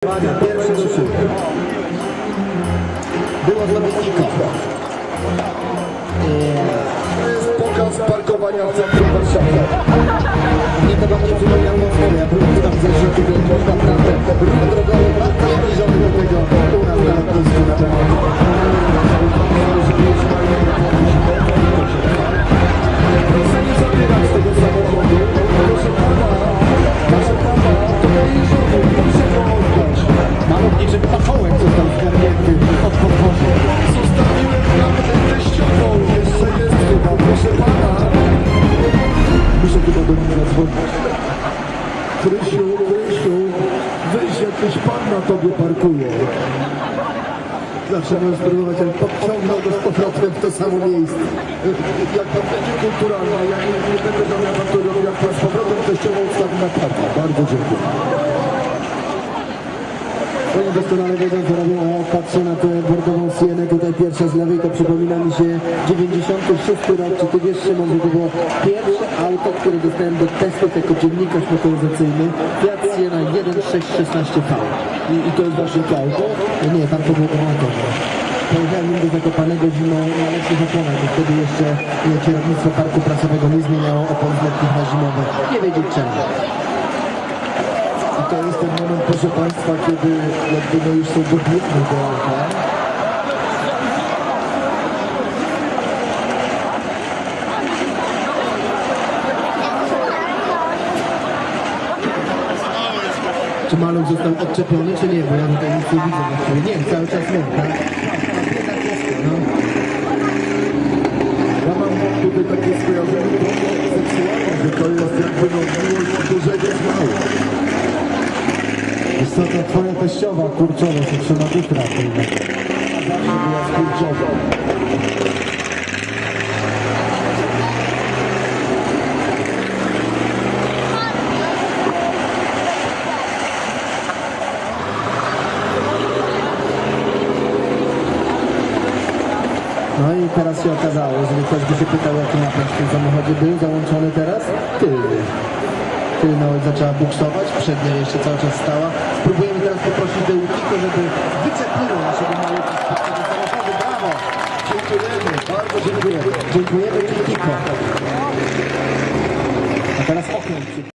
Pierwszy do szybko. Było zawodnika. To jest pokaz parkowania w centrum Warszawy. Mnie to bardziej przypomina Moskwę. Ja byłem tam ze życiu, to naprawdę ruch drogowy bardzo zbliżony do tego u nas na lotnisku na pewno. Mnie zadzwonić. Krysiu, Krysiu, weź jakiś pan na tobie parkuje. Zawsze możesz spróbować, ale podciągnął go z powrotem w to samo miejsce. Jak pan będzie kulturalna, ja nie, będę mnie awantury, jak pan z powrotem teściową ustawi na parka. Bardzo dziękuję. Oni doskonale wiedzą, co robią, a patrzę na tę bordową sienę, tutaj pierwsza z lewej, to przypomina mi się 96 rok, czy ty wiesz, Szymon, że to było pierwsze auto, które dostałem do testu jako dziennikarz motoryzacyjny, Fiat Siena 1616V. I, I to jest to auto? Nie, tam to było granatowe. Pojechałem do Zakopanego zimą na lekkich oponach, bo wtedy jeszcze e, kierownictwo parku prasowego nie zmieniało opon na zimowe. Nie wiedzieć czemu. To jest ten moment, proszę Państwa, kiedy jakby no już są dobiegli do auta. Czy maluch został odczepiony, czy nie? Bo ja tutaj nic nie widzę. Nie wiem, cały czas tak? No. Ja mam tutaj takie skojarzenie trochę seksualne, że to jest jakby no miłość dużego z małym. Co, to twoja teściowa kurczowa się trzyma dutra. Zawsze była skurczowa. No i teraz się okazało, jeżeli ktoś by się pytał, jaki napęd w tym samochodzie był załączony teraz, tylny tylna zaczęła buksować, przednia jeszcze cały czas stała. Spróbujemy teraz poprosić Deutiko, żeby wycepnęło naszego małego samochodu. Brawo! Dziękujemy, bardzo dziękuję. Dziękujemy Deutiko. A teraz okręt.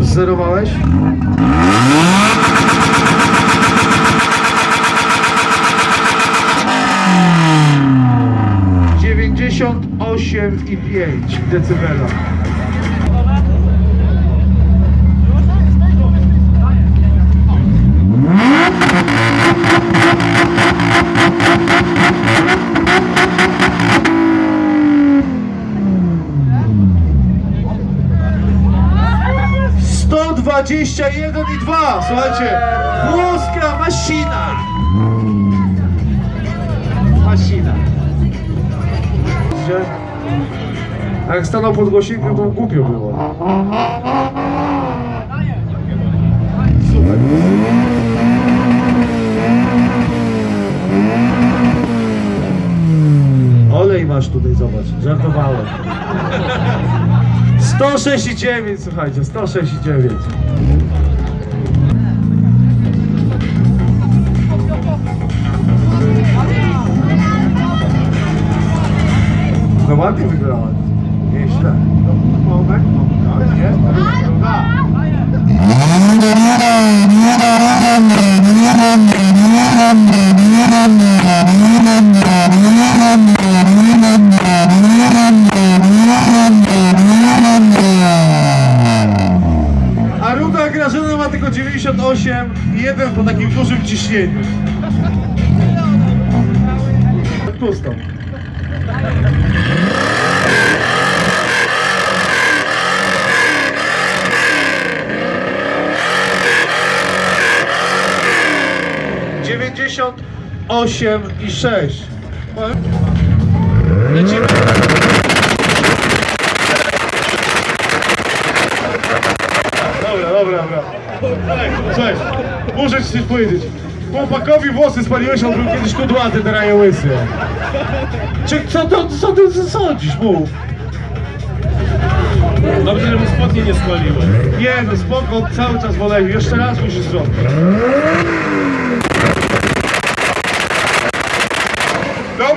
Zerowałeś? Dziewięćdziesiąt osiem i pięć decybela. Sto dwadzieścia jeden i dwa. Słuchajcie, włoska maszyna. Maszyna. Widzicie? A jak stanął pod głośnikiem, to głupio było. Olej masz tutaj, zobacz. Żartowałem. 106,9 słuchajcie, 106,9. ładnie wygrałaś. Nieźle. Moment. A Ruda Grażyna ma tylko 98 i jeden po takim dużym ciśnieniu. Pustą. 68 i 6. Lecimy. Dobra, dobra, dobra. Muszę ci coś powiedzieć. Chłopakowi włosy spaliłeś, on był kiedyś kudłaty, teraz je łysy. Czy co, to, co ty sądzisz? Mów. Dobrze, że mu spodnie nie spaliły. Nie, no spoko, cały czas wolę. Jeszcze raz musisz zrobić.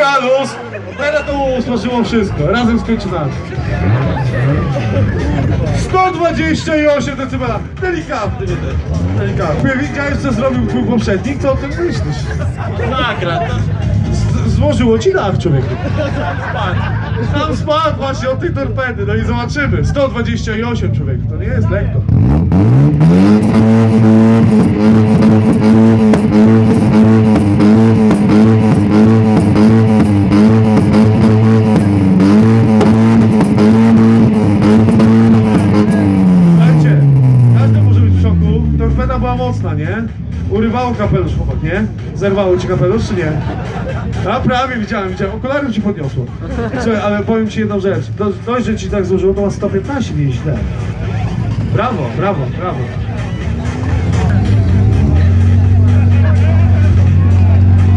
Dobra, luz. Teraz to usmażyło wszystko. Razem skończymy. 128 decybela. Delikatny. Delikatny. Widziałeś co zrobił twój poprzednik? Co o tym myślisz? Nagrad. Z- złożyło ci dach, człowieku. Tam spadł właśnie od tej torpedy, no i zobaczymy. 128, człowieku, to nie jest lekko. Urywało kapelusz, chłopak, nie? Zerwało ci kapelusz, czy nie? A prawie widziałem, widziałem. Okularem ci podniosło. Słuchaj, ale powiem ci jedną rzecz. Do, dość, że ci tak złożyło, to ma 115 nie źle. Brawo, brawo, brawo.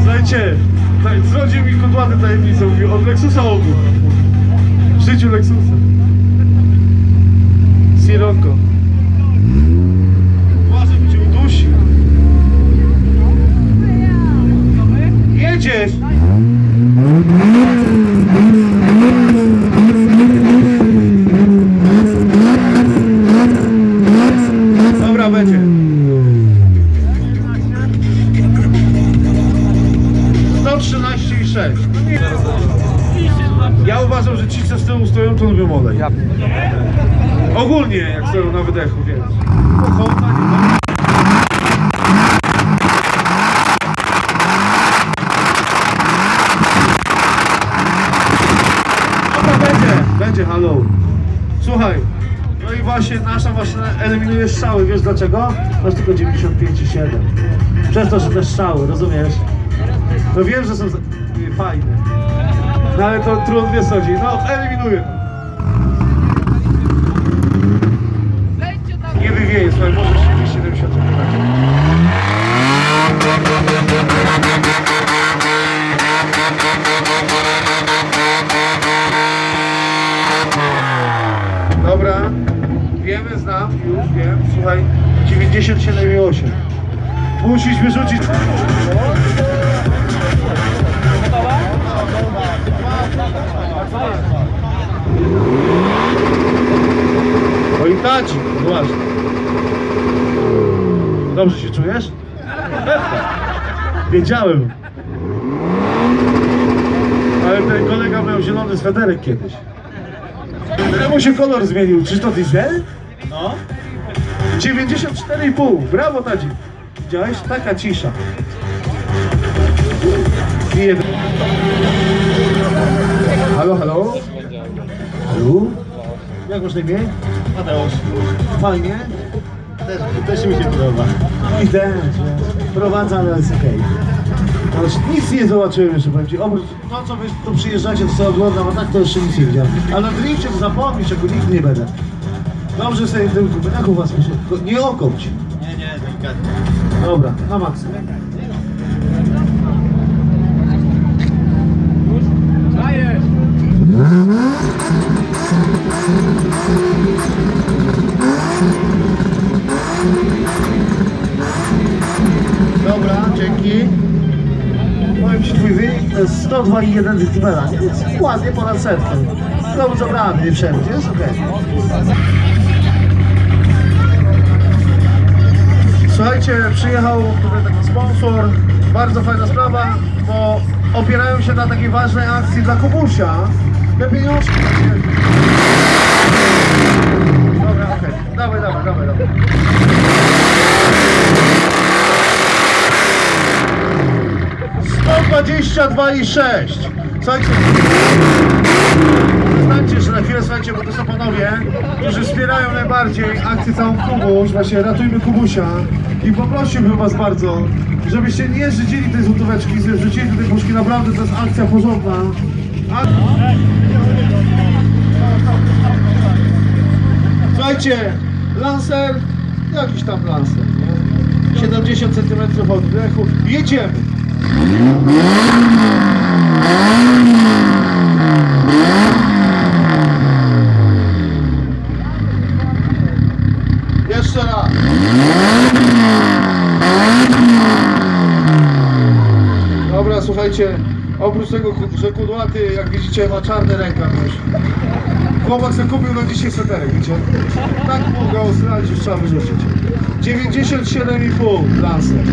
Słuchajcie, tak, zrodził mi kotłatę tajemnicę, mówił, od Lexusa ogół. W życiu Lexusa. Sirocco. es właśnie nasza maszyna eliminuje strzały, wiesz dlaczego? Masz tylko 95,7. Przez to, że te strzały, rozumiesz? No wiem, że są fajne. No ale to trudno wie sądzi. No, eliminuje. Nie wywieje, słuchaj, możesz 270 km. Dobra, wiemy, znam, już wiem, słuchaj, 97,8. Musisz wyrzucić. O i taci, właśnie. Dobrze się czujesz? Wiedziałem. Ale ten kolega miał zielony sweterek kiedyś. Czemu się kolor zmienił? Czy to diesel? No. 94,5. Brawo Tadzi. Widziałeś? Taka cisza. I jeden. Halo, halo? Halo? Jak masz na imię? Mateusz. Fajnie? Też, też mi się podoba. I też. Prowadzę, ale jest okej. Ale nic nie zobaczyłem jeszcze, powiem ci. Oprócz to, co wy tu przyjeżdżacie, to co oglądam, a tak to jeszcze nic nie widziałem. Ale na drifcie to zapomnij, czego nigdy nie będę. Dobrze sobie tylko, jak u was myślę? Tylko Nie okopć. Nie, nie, delikatnie. Dobra, na maksa. Dobra, 102 i 1 decybela, nie? Ładnie ponad setkę. No zabrałem, nie przemyć, jest okej. Okay. Słuchajcie, przyjechał tutaj taki sponsor, bardzo fajna sprawa, bo opierają się na takiej ważnej akcji dla Kubusia. Te pieniążki... 22,6. Słuchajcie, znacie, że na chwilę słuchajcie, bo to są panowie, którzy wspierają najbardziej akcję całą Kubuś, właśnie Ratujmy Kubusia. I poprosiłbym was bardzo, żebyście nie życzyli tej złotóweczki, rzucili tej puszki, naprawdę to jest akcja porządna. A... Słuchajcie, lancer, jakiś tam lancer, nie? 70 cm oddechu, jedziemy! Jeszcze raz. Dobra, słuchajcie, oprócz tego, że kudłaty, jak widzicie, ma czarny rękaw już. Chłopak sobie kupił na dzisiaj sweterek, wiecie? Tak mogę Australii, że trzeba wyrzucić. 97,5 Lancer.